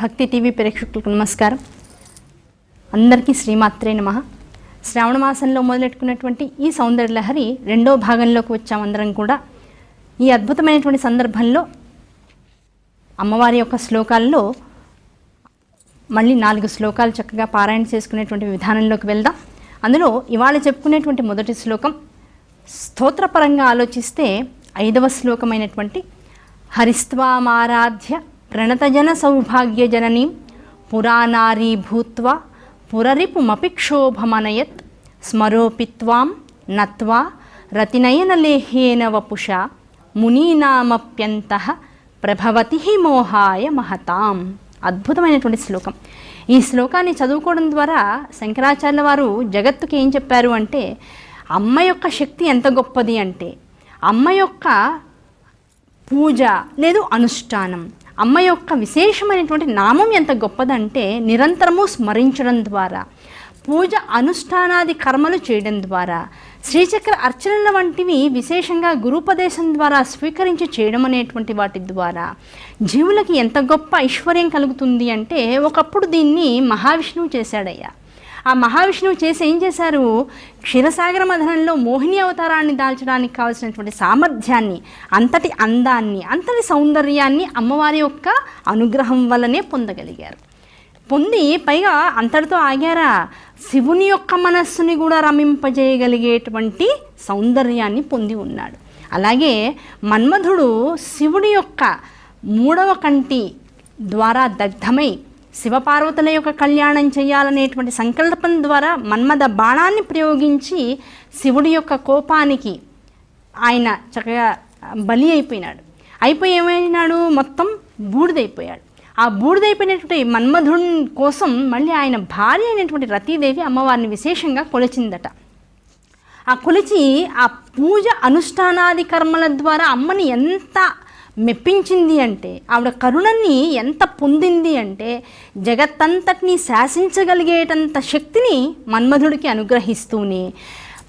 భక్తి టీవీ ప్రేక్షకులకు నమస్కారం. అందరికీ శ్రీమాత్రే నమ. శ్రావణ మాసంలో మొదలెట్టుకున్నటువంటి ఈ సౌందర్య లహరి రెండో భాగంలోకి వచ్చాం అందరం కూడా. ఈ అద్భుతమైనటువంటి సందర్భంలో అమ్మవారి యొక్క శ్లోకాల్లో మళ్ళీ నాలుగు శ్లోకాలు చక్కగా పారాయణ చేసుకునేటువంటి విధానంలోకి వెళ్దాం. అందులో ఇవాళ చెప్పుకునేటువంటి మొదటి శ్లోకం స్తోత్రపరంగా ఆలోచిస్తే ఐదవ శ్లోకమైనటువంటి హరిస్వామారాధ్య ప్రణతజన సౌభాగ్యజననీ పురానారీ భూత్వా పురరిపుమపి క్షోభమనయత్ స్మరోపిత్వాం నత్వా రతినయనలేహేన వపుష మునీనామప్యంత ప్రభవతి మోహాయ మహతాం అద్భుతమైనటువంటి శ్లోకం. ఈ శ్లోకాన్ని చదువుకోవడం ద్వారా శంకరాచార్య వారు జగత్తుకి ఏం చెప్పారు అంటే అమ్మ యొక్క శక్తి ఎంత గొప్పది అంటే అమ్మ యొక్క పూజ లేదు అనుష్ఠానం. అమ్మ యొక్క విశేషమైనటువంటి నామం ఎంత గొప్పదంటే నిరంతరము స్మరించడం ద్వారా పూజ అనుష్ఠానాది కర్మలు చేయడం ద్వారా శ్రీచక్ర అర్చనల వంటివి విశేషంగా గురుపదేశం ద్వారా స్వీకరించి చేయడం అనేటువంటి వాటి ద్వారా. జీవులకి ఎంత గొప్ప ఐశ్వర్యం కలుగుతుంది అంటే ఒకప్పుడు దీన్ని మహావిష్ణువు చేశాడయ్యా. ఆ మహావిష్ణువు చేసి ఏం చేశారు? క్షీరసాగర మధనంలో మోహిని అవతారాన్ని దాల్చడానికి కావాల్సినటువంటి సామర్థ్యాన్ని అంతటి అందాన్ని అంతటి సౌందర్యాన్ని అమ్మవారి యొక్క అనుగ్రహం వల్లనే పొందగలిగారు. పొంది పైగా అంతటితో ఆగారా? శివుని యొక్క మనస్సుని కూడా రమింపజేయగలిగేటువంటి సౌందర్యాన్ని పొంది ఉన్నాడు. అలాగే మన్మధుడు శివుడి యొక్క మూడవ కంటి ద్వారా దగ్ధమై శివపార్వతుల యొక్క కళ్యాణం చేయాలనేటువంటి సంకల్పం ద్వారా మన్మద బాణాన్ని ప్రయోగించి శివుడి యొక్క కోపానికి ఆయన చక్కగా బలి అయిపోయినాడు. అయిపోయి ఏమైనాడు మొత్తం బూడిదైపోయాడు. ఆ బూడిదైపోయినటువంటి మన్మధుని కోసం మళ్ళీ ఆయన భార్య అయినటువంటి రతీదేవి అమ్మవారిని విశేషంగా కొలిచిందట. ఆ కొలిచి ఆ పూజ అనుష్ఠానాది కర్మల ద్వారా అమ్మని ఎంత మెప్పించింది అంటే ఆవిడ కరుణని ఎంత పొందింది అంటే జగత్తంతటిని శాసించగలిగేటంత శక్తిని మన్మధుడికి అనుగ్రహిస్తూనే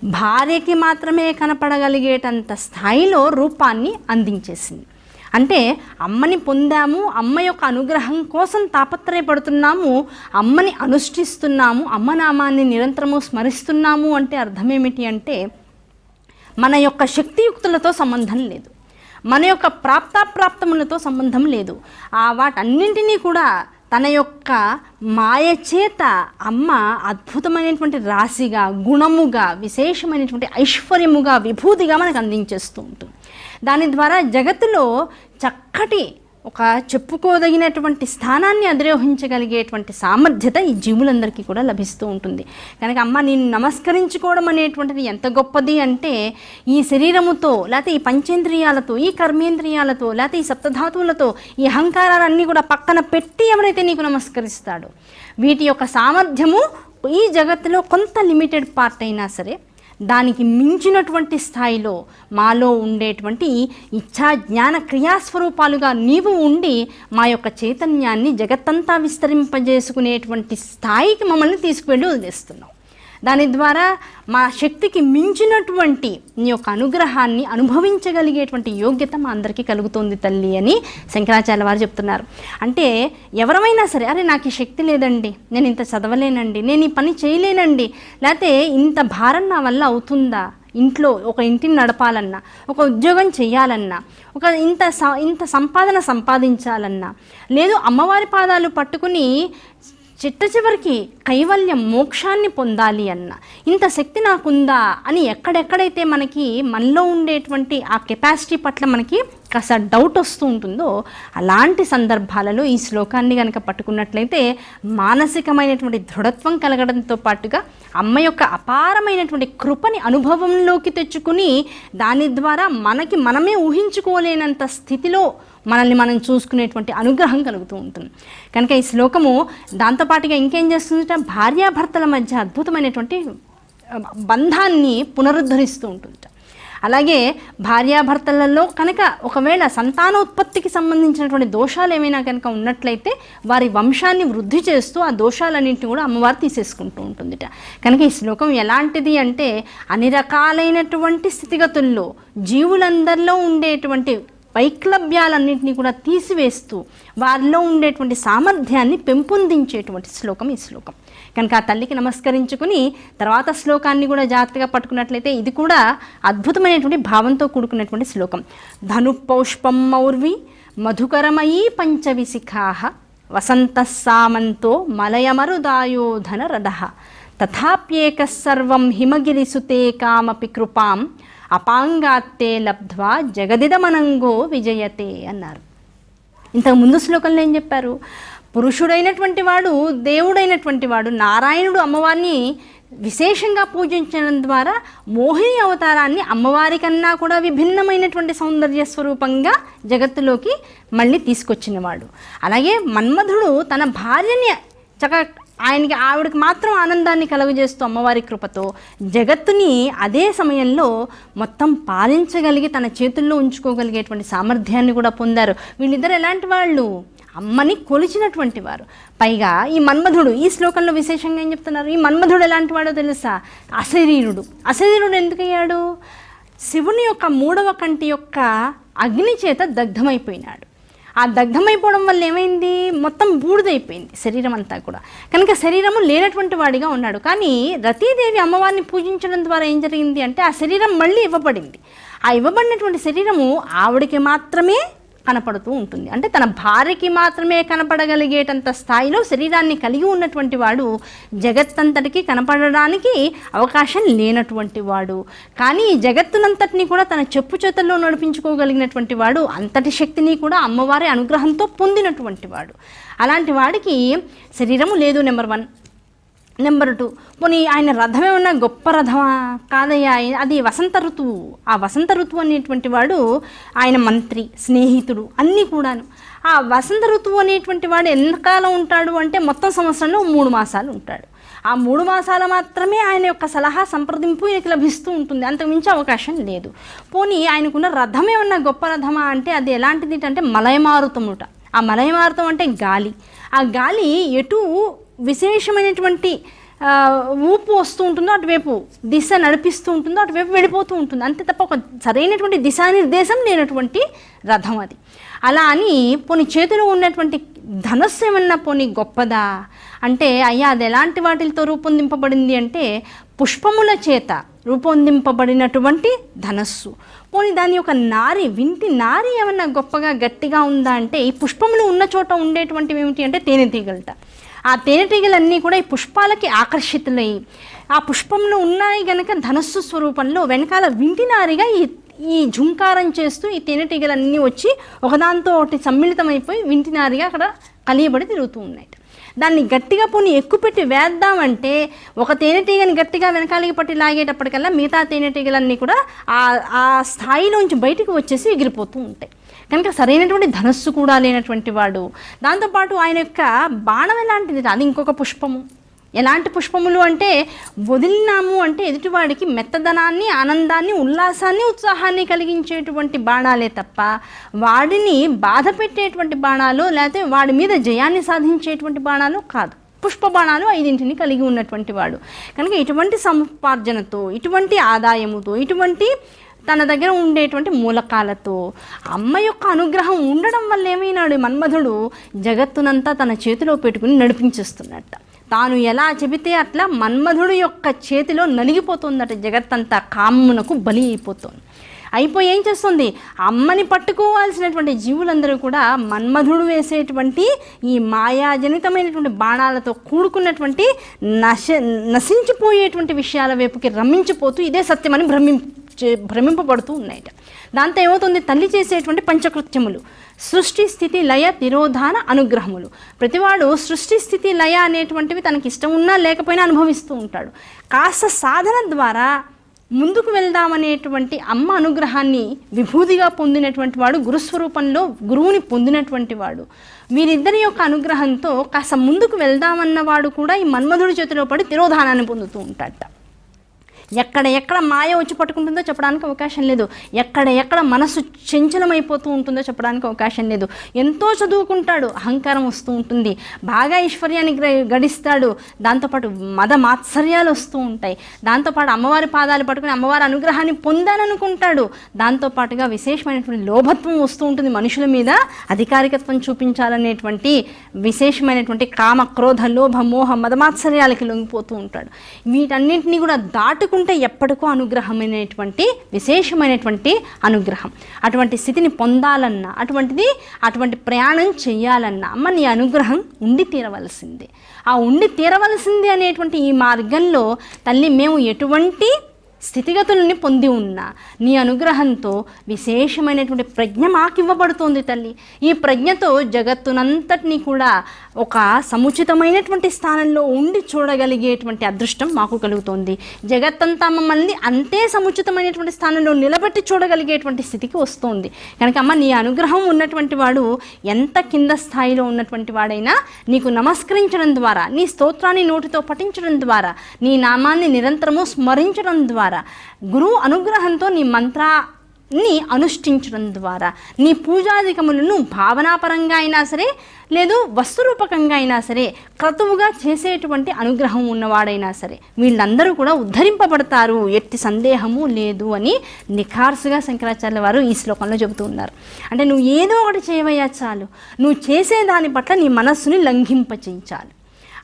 భార్యకి మాత్రమే కనపడగలిగేటంత స్థాయిలో రూపాన్ని అందించేసింది. అంటే అమ్మని పొందాము అమ్మ యొక్క అనుగ్రహం కోసం తాపత్రయపడుతున్నాము అమ్మని అనుష్ఠిస్తున్నాము అమ్మ నామాన్ని నిరంతరము స్మరిస్తున్నాము అంటే అర్థమేమిటి అంటే మన యొక్క శక్తియుక్తులతో సంబంధం లేదు. మన యొక్క ప్రాప్తాప్రాప్తములతో సంబంధం లేదు. ఆ వాటన్నింటినీ కూడా తన యొక్క మాయ చేత అమ్మ అద్భుతమైనటువంటి రాశిగా గుణముగా విశేషమైనటువంటి ఐశ్వర్యముగా విభూతిగా మనకు అందించేస్తూ ఉంటుంది. దాని ద్వారా జగత్తులో చక్కటి ఒక చెప్పుకోదగినటువంటి స్థానాన్ని అధిరోహించగలిగేటువంటి సామర్థ్యత ఈ జీవులందరికీ కూడా లభిస్తూ ఉంటుంది. కనుక అమ్మ నేను నమస్కరించుకోవడం అనేటువంటిది ఎంత గొప్పది అంటే ఈ శరీరముతో లేకపోతే ఈ పంచేంద్రియాలతో ఈ కర్మేంద్రియాలతో లేకపోతే ఈ సప్తధాతువులతో ఈ అహంకారాలన్నీ కూడా పక్కన పెట్టి ఎవరైతే నీకు నమస్కరిస్తాడో వీటి యొక్క సామర్థ్యము ఈ జగత్తులో కొంత లిమిటెడ్ పార్ట్ అయినా సరే దానికి మించినటువంటి స్థాయిలో మాలో ఉండేటువంటి ఇచ్ఛా జ్ఞాన క్రియాస్వరూపాలుగా నీవు ఉండి మా యొక్క చైతన్యాన్ని జగత్తంతా విస్తరింపజేసుకునేటువంటి స్థాయికి మమ్మల్ని తీసుకువెళ్ళి వదిలేస్తున్నావు. దాని ద్వారా మా శక్తికి మించినటువంటి నీ యొక్క అనుగ్రహాన్ని అనుభవించగలిగేటువంటి యోగ్యత మా అందరికీ కలుగుతుంది తల్లి అని శంకరాచార్య వారు చెప్తున్నారు. అంటే ఎవరమైనా సరే అరే నాకు ఈ శక్తి లేదండి నేను ఇంత చదవలేనండి నేను ఈ పని చేయలేనండి లేకపోతే ఇంత భారం నా వల్ల అవుతుందా? ఇంట్లో ఒక ఇంటిని నడపాలన్నా ఒక ఉద్యోగం చేయాలన్నా ఒక ఇంత స ఇంత సంపాదన సంపాదించాలన్నా లేదు అమ్మవారి పాదాలు పట్టుకుని చిట్ట చివరికి కైవల్యం మోక్షాన్ని పొందాలి అన్న. ఇంత శక్తి నాకుందా అని ఎక్కడెక్కడైతే మనకి మనలో ఉండేటువంటి ఆ కెపాసిటీ పట్ల మనకి కాస్త డౌట్ వస్తూ ఉంటుందో అలాంటి సందర్భాలలో ఈ శ్లోకాన్ని కనుక పట్టుకున్నట్లయితే మానసికమైనటువంటి దృఢత్వం కలగడంతో పాటుగా అమ్మ యొక్క అపారమైనటువంటి కృపని అనుభవంలోకి తెచ్చుకుని దాని ద్వారా మనకి మనమే ఊహించుకోలేనంత స్థితిలో మనల్ని మనం చూసుకునేటువంటి అనుగ్రహం కలుగుతూ ఉంటుంది కనుక ఈ శ్లోకము దాంతోపాటుగా ఇంకేం చేస్తుందంటే భార్యాభర్తల మధ్య అద్భుతమైనటువంటి బంధాన్ని పునరుద్ధరిస్తూ ఉంటుంది అలాగే భార్యాభర్తలలో కనుక ఒకవేళ సంతానోత్పత్తికి సంబంధించినటువంటి దోషాలు ఏమైనా కనుక ఉన్నట్లయితే వారి వంశాన్ని వృద్ధి చేస్తూ ఆ దోషాలన్నింటినీ కూడా అమ్మవారు తీసేసుకుంటూ ఉంటుందిట. కనుక ఈ శ్లోకం ఎలాంటిది అంటే అన్ని రకాలైనటువంటి స్థితిగతుల్లో జీవులందరిలో ఉండేటువంటి వైక్లభ్యాలన్నింటినీ కూడా తీసివేస్తూ వారిలో ఉండేటువంటి సామర్థ్యాన్ని పెంపొందించేటువంటి శ్లోకం ఈ శ్లోకం. కనుక ఆ తల్లికి నమస్కరించుకుని తర్వాత శ్లోకాన్ని కూడా జాగ్రత్తగా పట్టుకున్నట్లయితే ఇది కూడా అద్భుతమైనటువంటి భావంతో కూడుకున్నటువంటి శ్లోకం. ధను పౌష్పం మౌర్వి మధుకరమయీ పంచవిశిఖాహ వసంత సామంతో మలయమరుదాయోధన రథ. తథాప్యేక సర్వం హిమగిరిసుతే కామపి కృపాం అపాంగాత్తే లబ్ధ్వా జగదిదమనంగో విజయతే అన్నారు. ఇంతకు ముందు శ్లోకంలో ఏం చెప్పారు? పురుషుడైనటువంటి వాడు దేవుడైనటువంటి వాడు నారాయణుడు అమ్మవారిని విశేషంగా పూజించడం ద్వారా మోహిని అవతారాన్ని అమ్మవారి కన్నా కూడా విభిన్నమైనటువంటి సౌందర్య స్వరూపంగా జగత్తులోకి మళ్ళీ తీసుకొచ్చినవాడు. అలాగే మన్మధుడు తన భార్యని చక్క ఆయనకి ఆవిడకి మాత్రం ఆనందాన్ని కలుగజేస్తూ అమ్మవారి కృపతో జగత్తుని అదే సమయంలో మొత్తం పాలించగలిగి తన చేతుల్లో ఉంచుకోగలిగేటువంటి సామర్థ్యాన్ని కూడా పొందారు. వీళ్ళిద్దరు ఎలాంటి వాళ్ళు? అమ్మని కొలిచినటువంటి వారు. పైగా ఈ మన్మధుడు ఈ శ్లోకంలో విశేషంగా ఏం చెప్తున్నారు? ఈ మన్మధుడు ఎలాంటి వాడో తెలుసా? అశరీరుడు. అశరీరుడు ఎందుకయ్యాడు? శివుని యొక్క మూడవ కంటి యొక్క అగ్ని చేత దగ్ధమైపోయినాడు. ఆ దగ్ధమైపోవడం వల్ల ఏమైంది? మొత్తం బూడిదైపోయింది శరీరం అంతా కూడా. కనుక శరీరము లేనటువంటి వాడిగా ఉన్నాడు. కానీ రతీదేవి అమ్మవారిని పూజించడం ద్వారా ఏం జరిగింది అంటే ఆ శరీరం మళ్ళీ ఇవ్వబడింది. ఆ ఇవ్వబడినటువంటి శరీరము ఆవిడకి మాత్రమే కనపడుతూ ఉంటుంది. అంటే తన భార్యకి మాత్రమే కనపడగలిగేటంత స్థాయిలో శరీరాన్ని కలిగి ఉన్నటువంటి వాడు జగత్తంతటికి కనపడడానికి అవకాశం లేనటువంటి వాడు. కానీ జగత్తునంతటిని కూడా తన చెప్పు చేతల్లో నడిపించుకోగలిగినటువంటి వాడు అంతటి శక్తిని కూడా అమ్మవారి అనుగ్రహంతో పొందినటువంటి వాడు. అలాంటి వాడికి శరీరము లేదు నెంబర్ వన్. Number two. పోనీ ఆయన రథమే ఉన్న గొప్ప రథమా? కాదయ్యా ఆయన- అది వసంత ఋతువు. ఆ వసంత ఋతువు అనేటువంటి వాడు ఆయన మంత్రి స్నేహితుడు అన్నీ కూడాను. ఆ వసంత ఋతువు అనేటువంటి వాడు ఎంతకాలం ఉంటాడు అంటే మొత్తం సంవత్సరంలో మూడు మాసాలు ఉంటాడు. ఆ మూడు మాసాలు మాత్రమే ఆయన యొక్క సలహా సంప్రదింపు ఈయనకి లభిస్తూ ఉంటుంది. అంతకుమించి అవకాశం లేదు. పోనీ ఆయనకున్న రథమే ఉన్న గొప్ప రథమా అంటే అది ఎలాంటిది అంటే మలయమారుతముట. ఆ మలయమారుతం అంటే గాలి. ఆ గాలి ఎటు విశేషమైనటువంటి ఊపు వస్తూ ఉంటుందో అటువైపు దిశ నడిపిస్తూ ఉంటుందో అటువైపు వెళ్ళిపోతూ ఉంటుంది. అంతే తప్ప ఒక సరైనటువంటి దిశానిర్దేశం లేనటువంటి రథం అది. అలా అని పోని చేతిలో ఉన్నటువంటి ధనస్సు ఏమన్నా పోనీ గొప్పదా? అంటే అయ్యా అది ఎలాంటి వాటితో రూపొందింపబడింది అంటే పుష్పముల చేత రూపొందింపబడినటువంటి ధనస్సు. పోనీ దాని యొక్క నారి వింటి నారి ఏమన్నా గొప్పగా గట్టిగా ఉందా అంటే ఈ పుష్పములు ఉన్న చోట ఉండేటువంటివి ఏమిటి అంటే తేనెటీగలట ఆ తేనెటీగలన్నీ కూడా ఈ పుష్పాలకి ఆకర్షితులై ఆ పుష్పంలో ఉన్నాయి గనక ధనస్సు స్వరూపంలో వెనకాల వింటినారిగా ఈ ఈ జుంకారం చేస్తూ ఈ తేనెటీగలన్నీ వచ్చి ఒకదాంతో ఒకటి సమ్మిళితమైపోయి వింటినారిగా అక్కడ కలియబడి తిరుగుతూ ఉన్నాయి. దాన్ని గట్టిగా పోని ఎక్కుపెట్టి వేద్దామంటే ఒక తేనెటీగని గట్టిగా వెనకాలకి పట్టి లాగేటప్పటికల్లా మిగతా తేనెటీగలన్నీ కూడా ఆ ఆ స్థాయిలోంచి బయటికి వచ్చేసి ఎగిరిపోతూ ఉంటాయి. కనుక సరైనటువంటి ధనస్సు కూడా లేనటువంటి వాడు. దాంతోపాటు ఆయన యొక్క బాణం ఎలాంటిది అది ఇంకొక పుష్పము. ఎలాంటి పుష్పములు అంటే వదిలినాము అంటే ఎదుటివాడికి మెత్తదనాన్ని ఆనందాన్ని ఉల్లాసాన్ని ఉత్సాహాన్ని కలిగించేటువంటి బాణాలే తప్ప వాడిని బాధ పెట్టేటువంటి బాణాలు లేకపోతే వాడి మీద జయాన్ని సాధించేటువంటి బాణాలు కాదు. పుష్ప బాణాలు ఐదింటిని కలిగి ఉన్నటువంటి వాడు. కనుక ఇటువంటి సంపార్జనతో ఇటువంటి ఆదాయముతో ఇటువంటి తన దగ్గర ఉండేటువంటి మూలకాలతో అమ్మ యొక్క అనుగ్రహం ఉండడం వల్ల ఏమైనాడు మన్మధుడు జగత్తునంతా తన చేతిలో పెట్టుకుని నడిపించేస్తున్నట్ట. తాను ఎలా చెబితే అట్లా మన్మధుడు యొక్క చేతిలో నలిగిపోతుందట జగత్తంతా కామునకు బలి అయిపోతుంది. అయిపోయి ఏం చేస్తుంది? అమ్మని పట్టుకోవాల్సినటువంటి జీవులందరూ కూడా మన్మధుడు వేసేటువంటి ఈ మాయాజనితమైనటువంటి బాణాలతో కూడుకున్నటువంటి నశ నశించిపోయేటువంటి విషయాల వైపుకి రమ్మించిపోతూ ఇదే సత్యమని భ్రమింపు భ్రమింపబడుతూ ఉన్నాయట దాంతో ఏమవుతుంది? తల్లి చేసేటువంటి పంచకృత్యములు సృష్టి స్థితి లయ తిరోధాన అనుగ్రహములు. ప్రతివాడు సృష్టి స్థితి లయ అనేటువంటివి తనకి ఇష్టం ఉన్నా లేకపోయినా అనుభవిస్తూ ఉంటాడు. కాస్త సాధన ద్వారా ముందుకు వెళ్దామనేటువంటి అమ్మ అనుగ్రహాన్ని విభూతిగా పొందినటువంటి వాడు గురుస్వరూపంలో గురువుని పొందినటువంటి వాడు. వీరిద్దరి యొక్క అనుగ్రహంతో కాస్త ముందుకు వెళ్దామన్నవాడు కూడా ఈ మన్మధుడి చేతిలో పడి తిరోధానాన్ని పొందుతూ ఉంటాడట. ఎక్కడ ఎక్కడ మాయ వచ్చి పట్టుకుంటుందో చెప్పడానికి అవకాశం లేదు. ఎక్కడ ఎక్కడ మనసు చంచలమైపోతూ ఉంటుందో చెప్పడానికి అవకాశం లేదు. ఎంతో చదువుకుంటాడు అహంకారం వస్తూ ఉంటుంది. బాగా ఐశ్వర్యాన్ని గడిస్తాడు. దాంతోపాటు మద మాత్సర్యాలు వస్తూ ఉంటాయి. దాంతోపాటు అమ్మవారి పాదాలు పట్టుకుని అమ్మవారి అనుగ్రహాన్ని పొందాలనుకుంటాడు. దాంతోపాటుగా విశేషమైనటువంటి లోభత్వం వస్తూ ఉంటుంది మనుషుల మీద. అధికారికత్వం చూపించాలనేటువంటి విశేషమైనటువంటి కామ క్రోధ లోభ మోహ మదమాత్సర్యాలకి లొంగిపోతూ ఉంటాడు. వీటన్నింటినీ కూడా దాటుకుంటూ ఎప్పటికో అనుగ్రహమైనటువంటి విశేషమైనటువంటి అనుగ్రహం. అటువంటి స్థితిని పొందాలన్నా అటువంటిది అటువంటి ప్రయాణం చేయాలన్నా అమ్మ నీ అనుగ్రహం ఉండి తీరవలసిందే. ఆ ఉండి తీరవలసిందే అనేటువంటి ఈ మార్గంలో తల్లి మేము ఎటువంటి స్థితిగతుల్ని పొంది ఉన్నా నీ అనుగ్రహంతో విశేషమైనటువంటి ప్రజ్ఞ మాకివ్వబడుతోంది తల్లి. ఈ ప్రజ్ఞతో జగత్తునంతటినీ కూడా ఒక సముచితమైనటువంటి స్థానంలో ఉండి చూడగలిగేటువంటి అదృష్టం మాకు కలుగుతోంది. జగత్తంతా మమ్మల్ని అంతే సముచితమైనటువంటి స్థానంలో నిలబెట్టి చూడగలిగేటువంటి స్థితికి వస్తోంది. కనుక అమ్మ నీ అనుగ్రహం ఉన్నటువంటి వాడు ఎంత కింద స్థాయిలో ఉన్నటువంటి వాడైనా నీకు నమస్కరించడం ద్వారా నీ స్తోత్రాన్ని నోటితో పఠించడం ద్వారా నీ నామాన్ని నిరంతరము స్మరించడం ద్వారా గురువు అనుగ్రహంతో నీ మంత్రాన్ని అనుష్ఠించడం ద్వారా. నీ పూజాధికములను భావనాపరంగా అయినా సరే లేదు వస్తురూపకంగా అయినా సరే క్రతువుగా చేసేటువంటి అనుగ్రహం ఉన్నవాడైనా సరే వీళ్ళందరూ కూడా ఉద్ధరింపబడతారు. ఎట్టి సందేహము లేదు అని నిఖార్సుగా శంకరాచార్య వారు ఈ శ్లోకంలో చెబుతూ ఉన్నారు. అంటే నువ్వు ఏదో ఒకటి చేయవయ్యా చాలు. నువ్వు చేసే దాని పట్ల నీ మనస్సుని లంఘింపచేయించాలి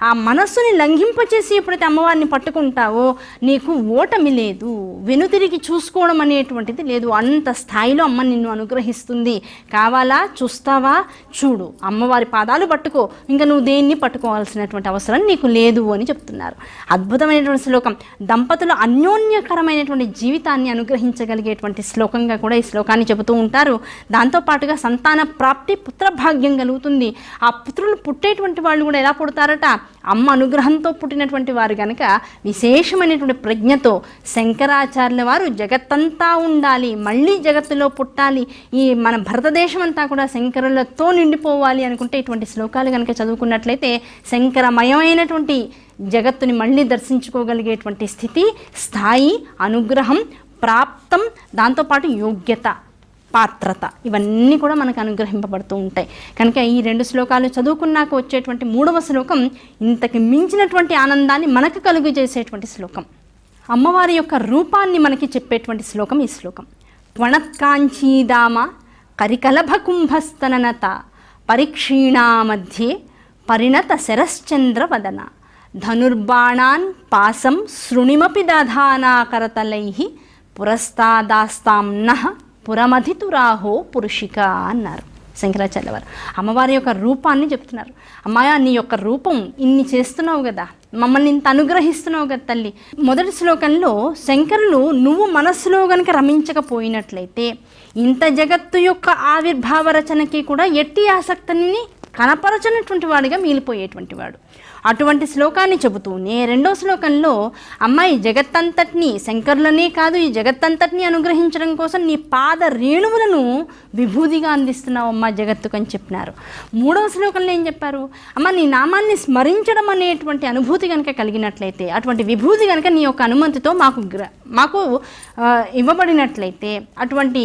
ఆ మనస్సుని లంఘింపచేసి ఎప్పుడైతే అమ్మవారిని పట్టుకుంటావో నీకు ఓటమి లేదు. వెనుతిరిగి చూసుకోవడం అనేటువంటిది లేదు. అంత స్థాయిలో అమ్మ నిన్ను అనుగ్రహిస్తుంది. కావాలా? చూస్తావా? చూడు. అమ్మవారి పాదాలు పట్టుకో. ఇంకా నువ్వు దేన్ని పట్టుకోవాల్సినటువంటి అవసరం నీకు లేదు అని చెప్తున్నారు. అద్భుతమైనటువంటి శ్లోకం. దంపతులు అన్యోన్యకరమైనటువంటి జీవితాన్ని అనుగ్రహించగలిగేటువంటి శ్లోకంగా కూడా ఈ శ్లోకాన్ని చెబుతూ ఉంటారు. దాంతోపాటుగా సంతాన ప్రాప్తి పుత్రభాగ్యం కలుగుతుంది. ఆ పుత్రులు పుట్టేటువంటి వాళ్ళు కూడా ఎలా పుడతారట? అమ్మ అనుగ్రహంతో పుట్టినటువంటి వారు కనుక విశేషమైనటువంటి ప్రజ్ఞతో శంకరాచార్యుల వారు జగత్తంతా ఉండాలి మళ్ళీ జగత్తులో పుట్టాలి ఈ మన భారతదేశం అంతా కూడా శంకరులతో నిండిపోవాలి అనుకుంటే ఇటువంటి శ్లోకాలు కనుక చదువుకున్నట్లయితే శంకరమయమైనటువంటి జగత్తుని మళ్ళీ దర్శించుకోగలిగేటువంటి స్థితి స్థాయి అనుగ్రహం ప్రాప్తం దాంతోపాటు యోగ్యత. పాత్రత. ఇవన్నీ కూడా మనకు అనుగ్రహింపబడుతూ ఉంటాయి. కనుక ఈ రెండు శ్లోకాలు చదువుకున్నాక వచ్చేటువంటి మూడవ శ్లోకం ఇంతకు మించినటువంటి ఆనందాన్ని మనకు కలుగు చేసేటువంటి శ్లోకం. అమ్మవారి యొక్క రూపాన్ని మనకి చెప్పేటువంటి శ్లోకం ఈ శ్లోకం. త్వణత్కాంచీదామ కరికలభ కుంభస్తనత పరిక్షీణా మధ్యే పరిణత శరశ్చంద్ర వదన ధనుర్బాణాన్ పాసం శృణిమపి దధానాకరతలై పురస్తాదాస్తాం నహ పురమధితురాహో పురుషిక అన్నారు. శంకరాచార్య వారు అమ్మవారి యొక్క రూపాన్ని చెప్తున్నారు. అమ్మాయ నీ యొక్క రూపం ఇన్ని చేస్తున్నావు కదా. మమ్మల్ని ఇంత అనుగ్రహిస్తున్నావు కదా తల్లి. మొదటి శ్లోకంలో శంకరులు నువ్వు మనస్సులో గనుక రమించకపోయినట్లయితే ఇంత జగత్తు యొక్క ఆవిర్భావ రచనకి కూడా ఎట్టి ఆసక్తిని కనపరచనటువంటి వాడిగా మిగిలిపోయేటువంటి వాడు. అటువంటి శ్లోకాన్ని చెబుతూనే రెండో శ్లోకంలో అమ్మాయి జగత్తంతటిని శంకరులనే కాదు ఈ జగత్తంతటిని అనుగ్రహించడం కోసం నీ పాద రేణువులను విభూదిగా అందిస్తున్నావు అమ్మ జగత్తుకు అని చెప్పినారు. మూడవ శ్లోకంలో ఏం చెప్పారు? అమ్మ నీ నామాన్ని స్మరించడం అనేటువంటి అనుభూతి కనుక కలిగినట్లయితే అటువంటి విభూతి కనుక నీ యొక్క అనుమతితో మాకు గ్ర మాకు ఇవ్వబడినట్లయితే అటువంటి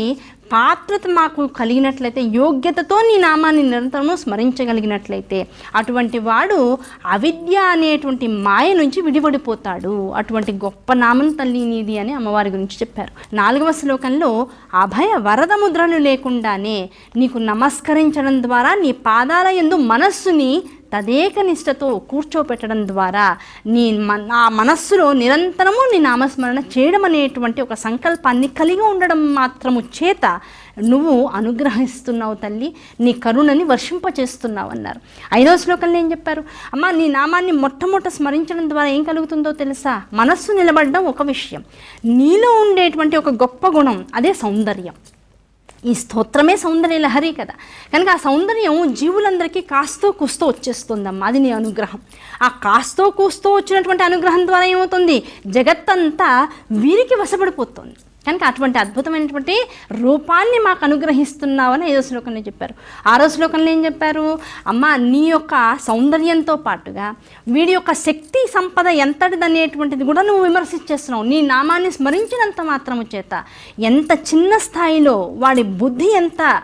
పాత్రత మాకు కలిగినట్లయితే యోగ్యతతో నీ నామాన్ని నిరంతరము స్మరించగలిగినట్లయితే అటువంటి వాడు అవిద్య అనేటువంటి మాయ నుంచి విడిపడిపోతాడు. అటువంటి గొప్ప నామం తల్లి నీది అని అమ్మవారి గురించి చెప్పారు. నాలుగవ శ్లోకంలో అభయ వరద ముద్రలు లేకుండానే నీకు నమస్కరించడం ద్వారా నీ పాదాల యందు మనస్సుని తదేక నిష్టతో కూర్చోపెట్టడం ద్వారా నీ మన ఆ మనస్సులో నిరంతరము నీ నామస్మరణ చేయడం అనేటువంటి ఒక సంకల్పాన్ని కలిగి ఉండడం మాత్రము చేత నువ్వు అనుగ్రహిస్తున్నావు తల్లి. నీ కరుణని వర్షింపచేస్తున్నావు అన్నారు. ఐదవ శ్లోకంలో ఏం చెప్పారు? అమ్మ నీ నామాన్ని మొట్టమొదట స్మరించడం ద్వారా ఏం కలుగుతుందో తెలుసా? మనస్సు నిలబడడం ఒక విషయం. నీలో ఉండేటువంటి ఒక గొప్ప గుణం అదే సౌందర్యం. ఈ స్తోత్రమే సౌందర్య లహరి కదా. కనుక ఆ సౌందర్యం జీవులందరికీ కాస్తో కూస్తో వచ్చేస్తుందమ్మా. అది నీ అనుగ్రహం. ఆ కాస్తో కూస్తో వచ్చినటువంటి అనుగ్రహం ద్వారా ఏమవుతుంది? జగత్తంతా వీరికి వశపడిపోతుంది. కనుక అటువంటి అద్భుతమైనటువంటి రూపాన్ని మాకు అనుగ్రహిస్తున్నావని ఐదో శ్లోకంలో చెప్పారు. ఆరో శ్లోకంలో ఏం చెప్పారు? అమ్మ నీ యొక్క సౌందర్యంతో పాటుగా వీడి యొక్క శక్తి సంపద ఎంతటిదనేటువంటిది కూడా నువ్వు విమర్శించేస్తున్నావు. నీ నామాన్ని స్మరించినంత మాత్రము చేత ఎంత చిన్న స్థాయిలో వాడి బుద్ధి ఎంత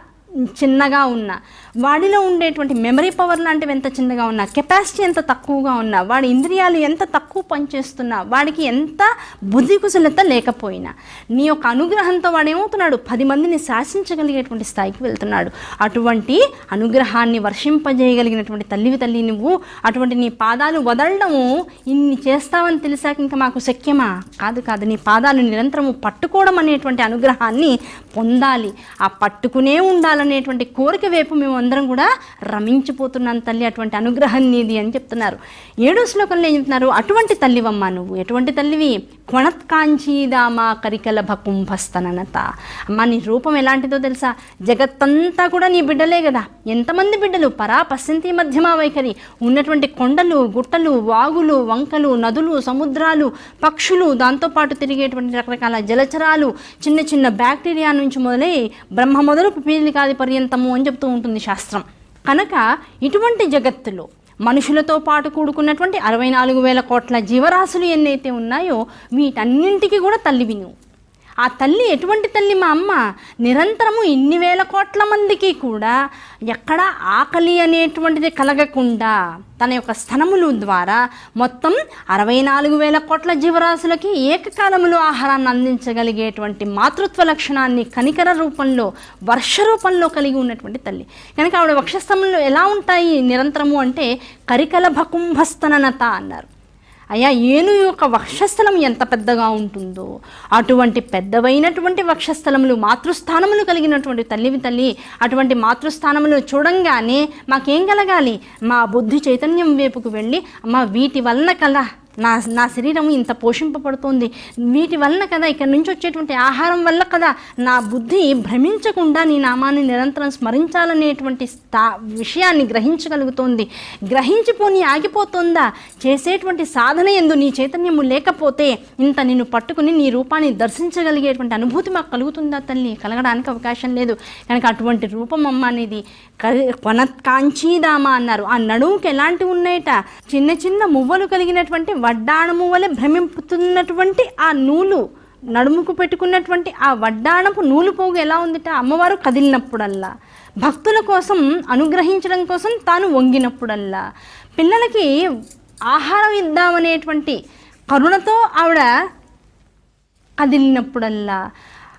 చిన్నగా ఉన్నా వాడిలో ఉండేటువంటి మెమరీ పవర్ లాంటివి ఎంత చిన్నగా ఉన్నా కెపాసిటీ ఎంత తక్కువగా ఉన్నా వాడి ఇంద్రియాలు ఎంత తక్కువ పనిచేస్తున్నా వాడికి ఎంత బుద్ధి కుశలత లేకపోయినా నీ యొక్క అనుగ్రహంతో వాడు ఏమవుతున్నాడు? పది మందిని శాసించగలిగేటువంటి స్థాయికి వెళ్తున్నాడు. అటువంటి అనుగ్రహాన్ని వర్షింపజేయగలిగినటువంటి తల్లివి తల్లి నువ్వు అటువంటి నీ పాదాలు వదలడము ఇన్ని చేస్తావని తెలిసాక ఇంకా మాకు శక్యమా? కాదు కాదు నీ పాదాలు నిరంతరము పట్టుకోవడం అనేటువంటి అనుగ్రహాన్ని పొందాలి. ఆ పట్టుకునే ఉండాలనేటువంటి కోరిక వైపు మేము అందరం కూడా రమించిపోతున్నాను తల్లి అటువంటి అనుగ్రహం నీది అని చెప్తున్నారు. ఏడో శ్లోకంలో ఏం చెప్తున్నారు? అటువంటి తల్లివమ్మ నువ్వు ఎటువంటి తల్లివి? కొణత్కాంచీదామా కరికల భకుంభస్తననత అమ్మ నీ రూపం ఎలాంటిదో తెలుసా? జగత్తంతా కూడా నీ బిడ్డలే కదా. ఎంతమంది బిడ్డలు? పరా పశ్చింతి మధ్యమా వైఖరి. ఉన్నటువంటి కొండలు గుట్టలు వాగులు వంకలు నదులు సముద్రాలు పక్షులు దాంతోపాటు తిరిగేటువంటి రకరకాల జలచరాలు చిన్న చిన్న బ్యాక్టీరియా నుంచి మొదలై బ్రహ్మ మొదలు పీలికాది పర్యంతము అని చెప్తూ ఉంటుంది శాస్త్రం. కనుక ఇటువంటి జగత్తులో మనుషులతో పాటు కూడుకున్నటువంటి అరవై నాలుగు వేల కోట్ల జీవరాశులు ఎన్నైతే ఉన్నాయో వీటన్నింటికి కూడా తల్లివి నువ్వు. ఆ తల్లి ఎటువంటి తల్లి మా అమ్మ? నిరంతరము ఇన్ని వేల కోట్ల మందికి కూడా ఎక్కడ ఆకలి అనేటువంటిది కలగకుండా తన యొక్క స్థనములు ద్వారా మొత్తం అరవై నాలుగు వేల కోట్ల జీవరాశులకి ఏకకాలంలో ఆహారాన్ని అందించగలిగేటువంటి మాతృత్వ లక్షణాన్ని కనికర రూపంలో వర్ష రూపంలో కలిగి ఉన్నటువంటి తల్లి. కనుక ఆవిడ వక్షస్థలంలో ఎలా ఉంటాయి నిరంతరము అంటే కరికల భకుంభస్తనత అన్నారు. అయ్యా ఏను యొక్క వక్షస్థలం ఎంత పెద్దగా ఉంటుందో. అటువంటి పెద్దవైనటువంటి వక్షస్థలములు మాతృస్థానములు కలిగినటువంటి తల్లివి తల్లి అటువంటి మాతృస్థానములు చూడంగానే మాకేం కలగాలి? మా బుద్ధి చైతన్యం వైపుకు వెళ్ళి అమ్మ వీటి వలన కల నా నా శరీరం ఇంత పోషింపబడుతోంది. వీటి వలన కదా ఇక్కడ నుంచి వచ్చేటువంటి ఆహారం వల్ల కదా నా బుద్ధి భ్రమించకుండా నీ నామాన్ని నిరంతరం స్మరించాలనేటువంటి స్థా విషయాన్ని గ్రహించగలుగుతోంది. గ్రహించిపోని ఆగిపోతుందా? చేసేటువంటి సాధన ఎందు నీ చైతన్యము లేకపోతే ఇంత నిన్ను పట్టుకుని నీ రూపాన్ని దర్శించగలిగేటువంటి అనుభూతి మాకు కలుగుతుందా తల్లి? కలగడానికి అవకాశం లేదు. కనుక అటువంటి రూపం అమ్మ అనేది కొన కాంచీదామ అన్నారు. ఆ నడుముకి ఎలాంటివి ఉన్నాయట? చిన్న చిన్న మువ్వలు కలిగినటువంటి వడ్డాణము వలె భ్రమింపుతున్నటువంటి ఆ నూలు నడుముకు పెట్టుకున్నటువంటి ఆ వడ్డాణపు నూలు పోగు ఎలా ఉందిట? అమ్మవారు కదిలినప్పుడల్లా. భక్తుల కోసం అనుగ్రహించడం కోసం తాను వంగినప్పుడల్లా. పిల్లలకి ఆహారం ఇద్దామనేటువంటి కరుణతో ఆవిడ కదిలినప్పుడల్లా.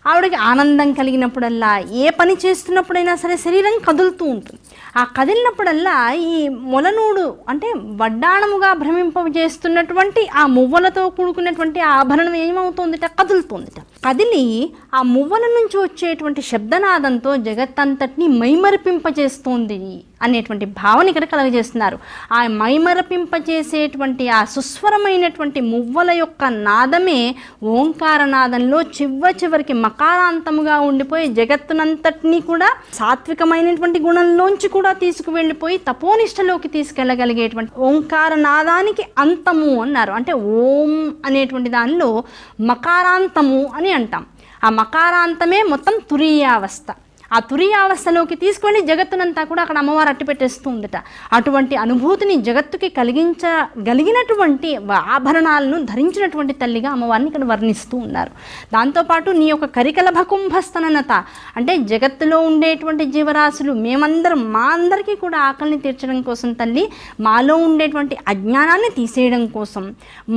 ఆవిడకి ఆనందం కలిగినప్పుడల్లా. ఏ పని చేస్తున్నప్పుడైనా సరే శరీరం కదులుతూ ఉంటుంది. ఆ కదిలినప్పుడల్లా ఈ మొలనూడు అంటే వడ్డాణముగా భ్రమింపజేస్తున్నటువంటి ఆ మువ్వలతో కూడుకున్నటువంటి ఆభరణం ఏమవుతుందిట? కదులుతుందిట. కదిలి ఆ మువ్వల నుంచి వచ్చేటువంటి శబ్దనాదంతో జగత్తంతటిని మైమరిపింపజేస్తోంది. అనేటువంటి భావన ఇక్కడ కలగజేస్తున్నారు. ఆ మైమరపింపచేసేటువంటి ఆ సుస్వరమైనటువంటి మువ్వల యొక్క నాదమే ఓంకార నాదంలో చివ్వ చివరికి మకారాంతముగా ఉండిపోయి జగత్తునంతటినీ కూడా సాత్వికమైనటువంటి గుణంలోంచి కూడా తీసుకువెళ్ళిపోయి తపోనిష్టలోకి తీసుకెళ్ళగలిగేటువంటి ఓంకార నాదానికి అంతము అన్నారు. అంటే ఓం అనేటువంటి దానిలో మకారాంతము అని అంటాం. ఆ మకారాంతమే మొత్తం తురీయావస్థ. ఆ తురియావస్థలోకి తీసుకొని జగత్తునంతా కూడా అక్కడ అమ్మవారు అట్టి పెట్టేస్తుందట. అటువంటి అనుభూతిని జగత్తుకి కలిగించగలిగినటువంటి ఆభరణాలను ధరించినటువంటి తల్లిగా అమ్మవారిని ఇక్కడ వర్ణిస్తూ ఉన్నారు. దాంతోపాటు నీ యొక్క కరికల భకుంభస్తనత అంటే జగత్తులో ఉండేటువంటి జీవరాశులు మేమందరం మా అందరికీ కూడా ఆకలిని తీర్చడం కోసం తల్లి మాలో ఉండేటువంటి అజ్ఞానాన్ని తీసేయడం కోసం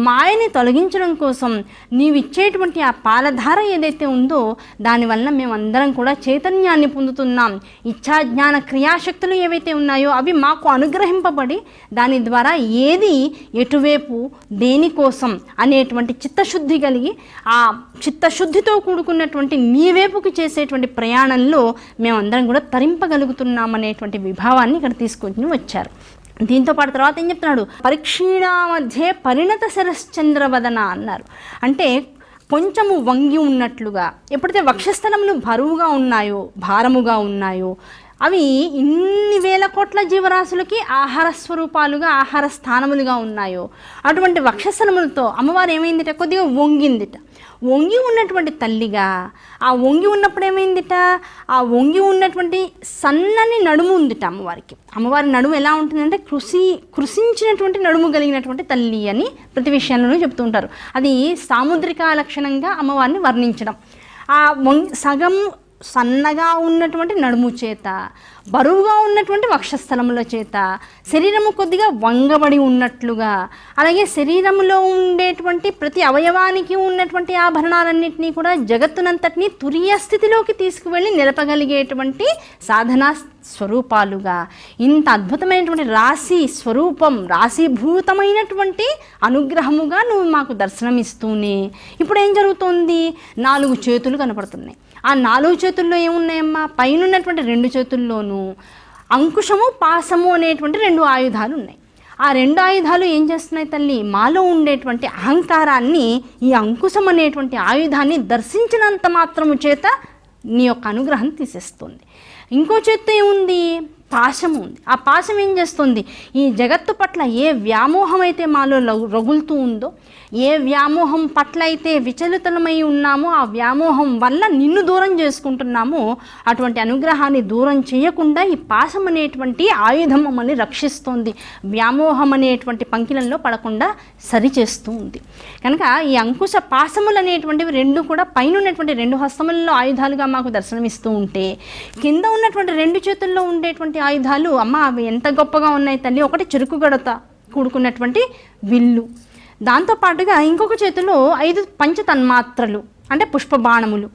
మాయని తొలగించడం కోసం నీవిచ్చేటువంటి ఆ పాలధార ఏదైతే ఉందో దానివల్ల మేమందరం కూడా చైతన్యాన్ని జ్ఞానాన్ని పొందుతున్నాం. ఇచ్ఛా జ్ఞాన క్రియాశక్తులు ఏవైతే ఉన్నాయో అవి మాకు అనుగ్రహింపబడి దాని ద్వారా ఏది ఎటువైపు దేనికోసం అనేటువంటి చిత్తశుద్ధి కలిగి ఆ చిత్తశుద్ధితో కూడుకున్నటువంటి నీ వైపుకి చేసేటువంటి ప్రయాణంలో మేమందరం కూడా తరింపగలుగుతున్నాం అనేటువంటి విభావాన్ని ఇక్కడ తీసుకొని వచ్చారు. దీంతో పాటు తర్వాత ఏం చెప్తున్నాడు? పరీక్షీణా మధ్య పరిణత శరశ్చంద్రవదన అన్నారు. అంటే కొంచెము వంగి ఉన్నట్లుగా. ఎప్పుడైతే వక్షస్థలములు బరువుగా ఉన్నాయో భారముగా ఉన్నాయో అవి ఇన్ని వేల కోట్ల జీవరాశులకి ఆహార స్వరూపాలుగా ఆహార స్థానములుగా ఉన్నాయో. అటువంటి వక్షస్థలములతో అమ్మవారు ఏమైందిట? కొద్దిగా వంగిందిట. వంగి ఉన్నటువంటి తల్లిగా ఆ వంగి ఉన్నప్పుడు ఏమైందిట? ఆ వంగి ఉన్నటువంటి సన్నని నడుము ఉందిట అమ్మవారికి. అమ్మవారి నడుము ఎలా ఉంటుందంటే కృషి కృషించినటువంటి నడుము కలిగినటువంటి తల్లి అని ప్రతి విషయంలోనూ చెప్తూ ఉంటారు. అది సాముద్రిక లక్షణంగా అమ్మవారిని వర్ణించడం. ఆ వంగి సగం సన్నగా ఉన్నటువంటి నడుము చేత బరువుగా ఉన్నటువంటి వక్షస్థలముల చేత శరీరము కొద్దిగా వంగబడి ఉన్నట్లుగా అలాగే శరీరంలో ఉండేటువంటి ప్రతి అవయవానికి ఉన్నటువంటి ఆభరణాలన్నింటినీ కూడా జగత్తునంతటినీ తురియ స్థితిలోకి తీసుకువెళ్ళి నిలపగలిగేటువంటి సాధనా స్వరూపాలుగా. ఇంత అద్భుతమైనటువంటి రాశి స్వరూపం రాశీభూతమైనటువంటి అనుగ్రహముగా నువ్వు మాకు దర్శనమిస్తూనే. ఇప్పుడు ఏం జరుగుతుంది? నాలుగు చేతులు కనపడుతున్నాయి. ఆ నాలుగు చేతుల్లో ఏమున్నాయమ్మా? పైన ఉన్నటువంటి రెండు చేతుల్లోనూ అంకుశము పాసము అనేటువంటి రెండు ఆయుధాలు ఉన్నాయి ఆ రెండు ఆయుధాలు ఏం చేస్తున్నాయి తల్లి? మాలో ఉండేటువంటి అహంకారాన్ని ఈ అంకుశం అనేటువంటి ఆయుధాన్ని దర్శించినంత మాత్రము చేత నీ యొక్క అనుగ్రహం తీసేస్తుంది. ఇంకో చేత్తో ఏముంది? పాశం ఉంది. ఆ పాశం ఏం చేస్తుంది? ఈ జగత్తు పట్ల ఏ వ్యామోహం అయితే మాలో రగులుతూ ఉందో ఏ వ్యామోహం పట్ల అయితే విచలితమై ఉన్నామో ఆ వ్యామోహం వల్ల నిన్ను దూరం చేసుకుంటున్నామో అటువంటి అనుగ్రహాన్ని దూరం చేయకుండా ఈ పాశం అనేటువంటి ఆయుధం మమ్మల్ని రక్షిస్తుంది. వ్యామోహం అనేటువంటి పంకిలంలో పడకుండా సరిచేస్తూ ఉంది. కనుక ఈ అంకుశ పాశములు అనేటువంటివి రెండు కూడా పైన ఉన్నటువంటి రెండు హస్తములలో ఆయుధాలుగా మాకు దర్శనమిస్తూ ఉంటే కింద ఉన్నటువంటి రెండు చేతుల్లో ఉండేటువంటి ఆయుధాలు అమ్మ అవి ఎంత గొప్పగా ఉన్నాయి తల్లి ఒకటి చెరుకు గడత కూడుకున్నటువంటి విల్లు. దాంతోపాటుగా ఇంకొక చేతిలో ఐదు పంచ తన్మాత్రలు అంటే పుష్పబాణములు.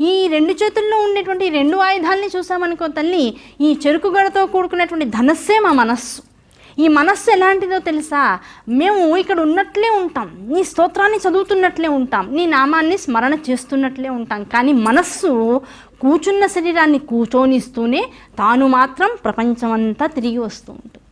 ఈ రెండు చేతుల్లో ఉండేటువంటి రెండు ఆయుధాలని చూసామనుకో తల్లి ఈ చెరుకు గడతో కూడుకున్నటువంటి ధనస్సే మా మనస్సు. ఈ మనస్సు ఎలాంటిదో తెలుసా? మేము ఇక్కడ ఉన్నట్లే ఉంటాం. నీ స్తోత్రాన్ని చదువుతున్నట్లే ఉంటాం. నీ నామాన్ని స్మరణ చేస్తున్నట్లే ఉంటాం. కానీ మనస్సు కూర్చున్న శరీరాన్ని కూచోనిస్తూనే తాను మాత్రం ప్రపంచమంతా తిరిగి వస్తూ ఉంటుంది.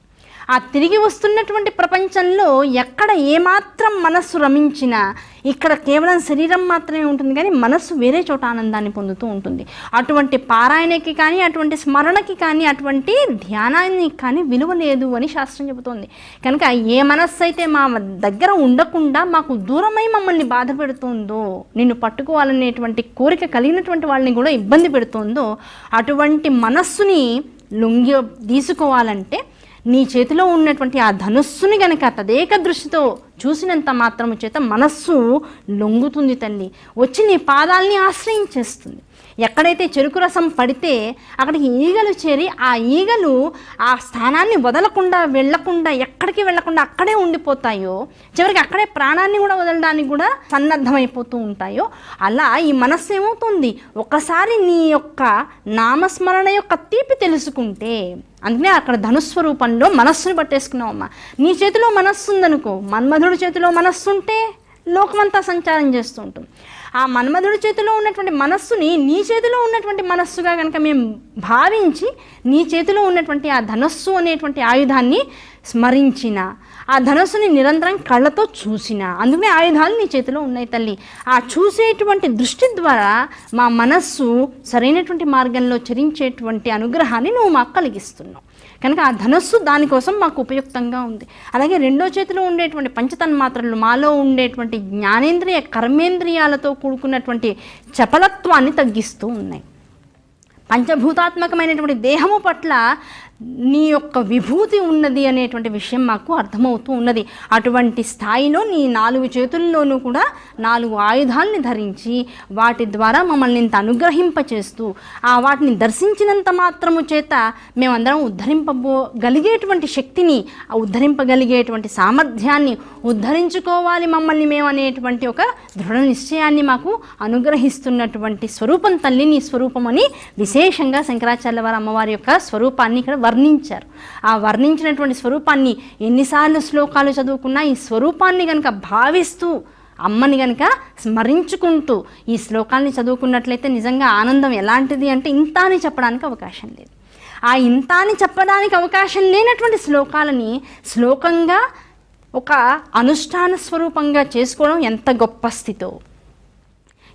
ఆ తిరిగి వస్తున్నటువంటి ప్రపంచంలో ఎక్కడ ఏమాత్రం మనస్సు రమించినా ఇక్కడ కేవలం శరీరం మాత్రమే ఉంటుంది కానీ మనస్సు వేరే చోట ఆనందాన్ని పొందుతూ ఉంటుంది. అటువంటి పారాయణకి కానీ అటువంటి స్మరణకి కానీ అటువంటి ధ్యానానికి కానీ విలువ లేదు అని శాస్త్రం చెబుతోంది. కనుక ఏ మనస్సు అయితే మా దగ్గర ఉండకుండా మాకు దూరమై మమ్మల్ని బాధ పెడుతుందో నిన్ను పట్టుకోవాలనేటువంటి కోరిక కలిగినటువంటి వాళ్ళని కూడా ఇబ్బంది పెడుతుందో అటువంటి మనస్సుని లొంగి తీసుకోవాలంటే నీ చేతిలో ఉన్నటువంటి ఆ ధనుస్సుని గనక తదేక దృష్టితో చూసినంత మాత్రము చేత మనస్సు లొంగుతుంది తల్లి. వచ్చి నీ పాదాలని ఆశ్రయించేస్తుంది. ఎక్కడైతే చెరుకు రసం పడితే అక్కడికి ఈగలు చేరి ఆ ఈగలు ఆ స్థానాన్ని వదలకుండా వెళ్ళకుండా ఎక్కడికి వెళ్ళకుండా అక్కడే ఉండిపోతాయో చివరికి అక్కడే ప్రాణాన్ని కూడా వదలడానికి కూడా సన్నద్ధమైపోతూ ఉంటాయో అలా ఈ మనస్సు ఏమవుతుంది? ఒకసారి నీ యొక్క నామస్మరణ యొక్క తీపి తెలుసుకుంటే అందుకనే అక్కడ ధనుస్వరూపంలో మనస్సును పట్టేసుకున్నావు అమ్మ నీ చేతిలో మనస్సు ఉందనుకో మన్మధుడి చేతిలో మనస్సు ఉంటే లోకమంతా సంచారం చేస్తూ ఉంటుంది. ఆ మన్మధుడి చేతిలో ఉన్నటువంటి మనస్సుని నీ చేతిలో ఉన్నటువంటి మనస్సుగా కనుక మేము భావించి నీ చేతిలో ఉన్నటువంటి ఆ ధనస్సు అనేటువంటి ఆయుధాన్ని స్మరించిన ఆ ధనస్సుని నిరంతరం కళ్ళతో చూసిన అందుకనే ఆయుధాలు నీ చేతిలో ఉన్నాయి తల్లి. ఆ చూసేటువంటి దృష్టి ద్వారా మా మనస్సు సరైనటువంటి మార్గంలో చరించేటువంటి అనుగ్రహాన్ని నువ్వు మాకు కలిగిస్తున్నావు. కనుక ఆ ధనస్సు దానికోసం మాకు ఉపయుక్తంగా ఉంది. అలాగే రెండో చేతిలో ఉండేటువంటి పంచతన్మాత్రలు మాలో ఉండేటువంటి జ్ఞానేంద్రియ కర్మేంద్రియాలతో కూడుకున్నటువంటి చపలత్వాన్ని తగ్గిస్తూ ఉన్నాయి. పంచభూతాత్మకమైనటువంటి దేహము పట్ల నీ యొక్క విభూతి ఉన్నది అనేటువంటి విషయం మాకు అర్థమవుతూ ఉన్నది. అటువంటి స్థాయిలో నీ నాలుగు చేతుల్లోనూ కూడా నాలుగు ఆయుధాలని ధరించి వాటి ద్వారా మమ్మల్ని ఇంత అనుగ్రహింపచేస్తూ ఆ వాటిని దర్శించినంత మాత్రము చేత మేమందరం ఉద్ధరింపబోగలిగేటువంటి శక్తిని ఆ ఉద్ధరింపగలిగేటువంటి సామర్థ్యాన్ని ఉద్ధరించుకోవాలి మమ్మల్ని మేము అనేటువంటి ఒక దృఢ నిశ్చయాన్ని మాకు అనుగ్రహిస్తున్నటువంటి స్వరూపం తల్లి నీ స్వరూపం అని విశేషంగా శంకరాచార్య వారి అమ్మవారి యొక్క స్వరూపాన్ని ఇక్కడ వర్ణించారు. ఆ వర్ణించినటువంటి స్వరూపాన్ని ఎన్నిసార్లు శ్లోకాలు చదువుకున్నా ఈ స్వరూపాన్ని కనుక భావిస్తూ అమ్మని గనక స్మరించుకుంటూ ఈ శ్లోకాన్ని చదువుకున్నట్లయితే నిజంగా ఆనందం ఎలాంటిది అంటే ఇంత అని చెప్పడానికి అవకాశం లేదు. ఆ ఇంత అని చెప్పడానికి అవకాశం లేనటువంటి శ్లోకాలని శ్లోకంగా ఒక అనుష్ఠాన స్వరూపంగా చేసుకోవడం ఎంత గొప్ప స్థితో.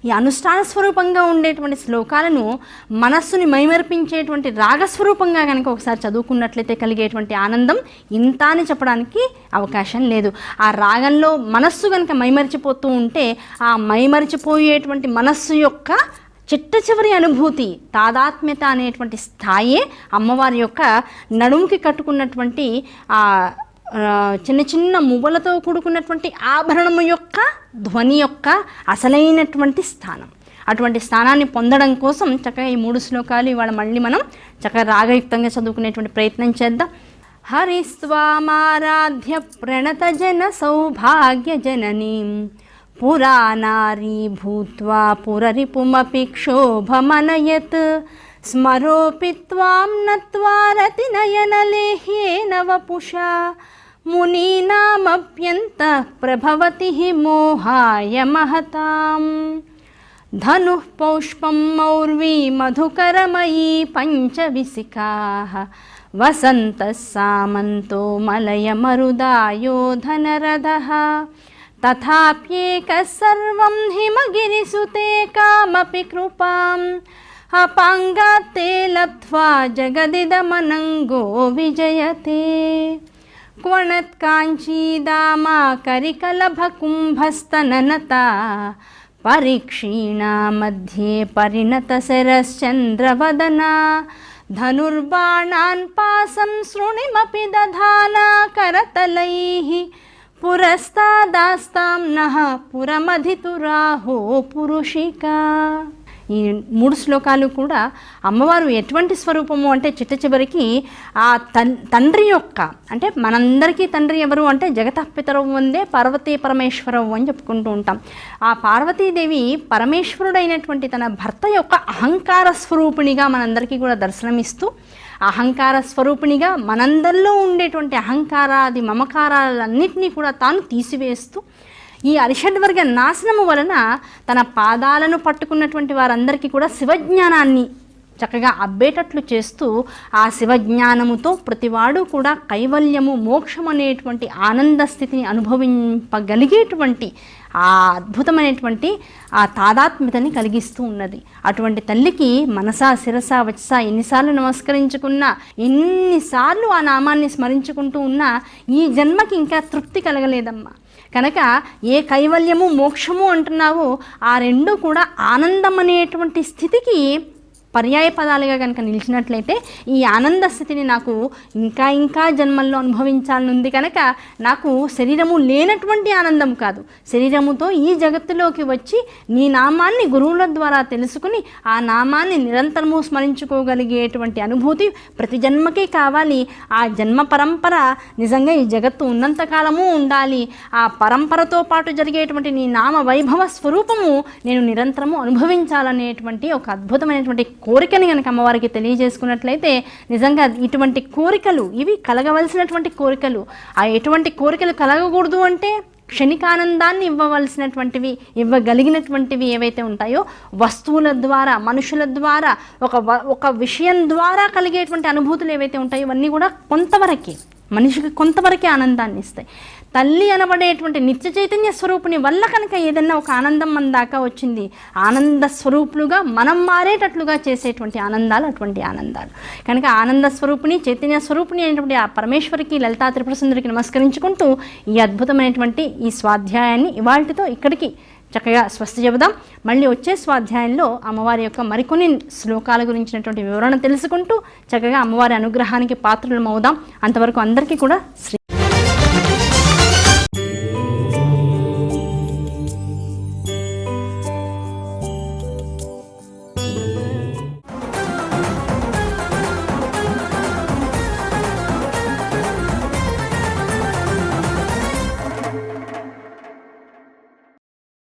ఈ అనుష్ఠాన స్వరూపంగా ఉండేటువంటి శ్లోకాలను మనస్సుని మైమర్పించేటువంటి రాగస్వరూపంగా కనుక ఒకసారి చదువుకున్నట్లయితే కలిగేటువంటి ఆనందం ఇంత అని చెప్పడానికి అవకాశం లేదు. ఆ రాగంలో మనస్సు కనుక మైమరిచిపోతూ ఉంటే ఆ మైమరిచిపోయేటువంటి మనస్సు యొక్క చిట్ట చివరి అనుభూతి తాదాత్మ్యత అనేటువంటి స్థాయే అమ్మవారి యొక్క నడుముకి కట్టుకున్నటువంటి ఆ చిన్న చిన్న మువ్వలతో కూడుకున్నటువంటి ఆభరణము యొక్క ధ్వని యొక్క అసలైనటువంటి స్థానం. అటువంటి స్థానాన్ని పొందడం కోసం చక్కగా ఈ మూడు శ్లోకాలు ఇవాళ మళ్ళీ మనం చక్కగా రాగయుక్తంగా చదువుకునేటువంటి ప్రయత్నం చేద్దాం. హరిస్వామారాధ్య ప్రణత జన సౌభాగ్య జననీం. పురానారీ భూత్వా పురరిపుమపి క్షోభమనయత్. స్మరోపి త్వాం నత్వారతినయనలేహ్యేన వపుషా మునీనామభ్యంతః ప్రభవతి మోహాయ మహతాం ధనుః పౌష్పం మౌర్వీ మధుకరమయీ పంచవిసికాః వసంతः సామంతో మలయమరుదాయో ధనరథः తథాప్యేకः సర్వం హిమగిరిసుతే కామపి కృపాం अपाङ्गात्ते लब्ध्वा जगदिदमनङ्गो विजयते क्वणत्काञ्चीदामा करिकलभकुम्भस्तननता परिक्षीणा मध्ये परिणतशरश्चन्द्रवदना धनुर्बाणान् पासं शृणिमपि दधाना करतलैः పురస్తాదాస్తాం నః పురమధితురాహో పురుషికా ఈ మూడు శ్లోకాలు కూడా అమ్మవారు ఎటువంటి స్వరూపము అంటే చిట్ట చివరికి ఆ తన్ తండ్రి యొక్క అంటే మనందరికీ తండ్రి ఎవరు అంటే జగతపితరం ఉందే పార్వతీ పరమేశ్వరవు అని చెప్పుకుంటూ ఉంటాం. ఆ పార్వతీదేవి పరమేశ్వరుడైనటువంటి తన భర్త యొక్క అహంకార స్వరూపిణిగా మనందరికీ కూడా దర్శనమిస్తూ అహంకార స్వరూపిణిగా మనందరిలో ఉండేటువంటి అహంకారాది మమకారాలన్నింటినీ కూడా తాను తీసివేస్తూ ఈ అరిషడ్వర్గ నాశనము వలన తన పాదాలను పట్టుకున్నటువంటి వారందరికీ కూడా శివజ్ఞానాన్ని చక్కగా అబ్బేటట్లు చేస్తూ ఆ శివజ్ఞానముతో ప్రతివాడు కూడా కైవల్యము మోక్షం అనేటువంటి ఆనంద స్థితిని అనుభవింపగలిగేటువంటి ఆ అద్భుతమైనటువంటి ఆ తాదాత్మ్యతని కలిగిస్తూ ఉన్నది. అటువంటి తల్లికి మనసా శిరస వత్స ఎన్నిసార్లు నమస్కరించుకున్నా ఎన్నిసార్లు ఆ నామాన్ని స్మరించుకుంటూ ఉన్నా ఈ జన్మకి ఇంకా తృప్తి కలగలేదమ్మా. కనుక ఏ కైవల్యము మోక్షము అంటున్నావో ఆ రెండు కూడా ఆనందం అనేటువంటి స్థితికి పర్యాయ పదాలుగా కనుక నిలిచినట్లయితే ఈ ఆనంద స్థితిని నాకు ఇంకా ఇంకా జన్మల్లో అనుభవించాలనుంది కనుక నాకు శరీరము లేనటువంటి ఆనందం కాదు. శరీరముతో ఈ జగత్తులోకి వచ్చి నీ నామాన్ని గురువుల ద్వారా తెలుసుకుని ఆ నామాన్ని నిరంతరము స్మరించుకోగలిగేటువంటి అనుభూతి ప్రతి జన్మకి కావాలి. ఆ జన్మ పరంపర నిజంగా ఈ జగత్తు ఉన్నంతకాలము ఉండాలి. ఆ పరంపరతో పాటు జరిగేటువంటి నీ నామ వైభవ స్వరూపము నేను నిరంతరము అనుభవించాలనేటువంటి ఒక అద్భుతమైనటువంటి కోరికని కనుక అమ్మవారికి తెలియజేసుకున్నట్లయితే నిజంగా ఇటువంటి కోరికలు ఇవి కలగవలసినటువంటి కోరికలు. ఆ ఎటువంటి కోరికలు కలగకూడదు అంటే క్షణికానందాన్ని ఇవ్వవలసినటువంటివి ఇవ్వగలిగినటువంటివి ఏవైతే ఉంటాయో వస్తువుల ద్వారా మనుషుల ద్వారా ఒక ఒక విషయం ద్వారా కలిగేటువంటి అనుభూతులు ఏవైతే ఉంటాయో ఇవన్నీ కూడా కొంతవరకే మనిషికి కొంతవరకే ఆనందాన్ని ఇస్తాయి. తల్లి అనబడేటువంటి నిత్య చైతన్య స్వరూపుని వల్ల కనుక ఏదన్నా ఒక ఆనందం మన దాకా వచ్చింది ఆనంద స్వరూపులుగా మనం మారేటట్లుగా చేసేటువంటి ఆనందాలు అటువంటి ఆనందాలు. కనుక ఆనంద స్వరూపుని చైతన్య స్వరూపుని అయినటువంటి ఆ పరమేశ్వరికి లలితా త్రిపుర సుందరికి నమస్కరించుకుంటూ ఈ అద్భుతమైనటువంటి ఈ స్వాధ్యాయాన్ని ఇవాళతో ఇక్కడికి చక్కగా స్వస్తి చెబుదాం. మళ్ళీ వచ్చే స్వాధ్యాయంలో అమ్మవారి యొక్క మరికొన్ని శ్లోకాల గురించినటువంటి వివరణ తెలుసుకుంటూ చక్కగా అమ్మవారి అనుగ్రహానికి పాత్రలు అవుదాం అంతవరకు అందరికీ కూడా శ్రీ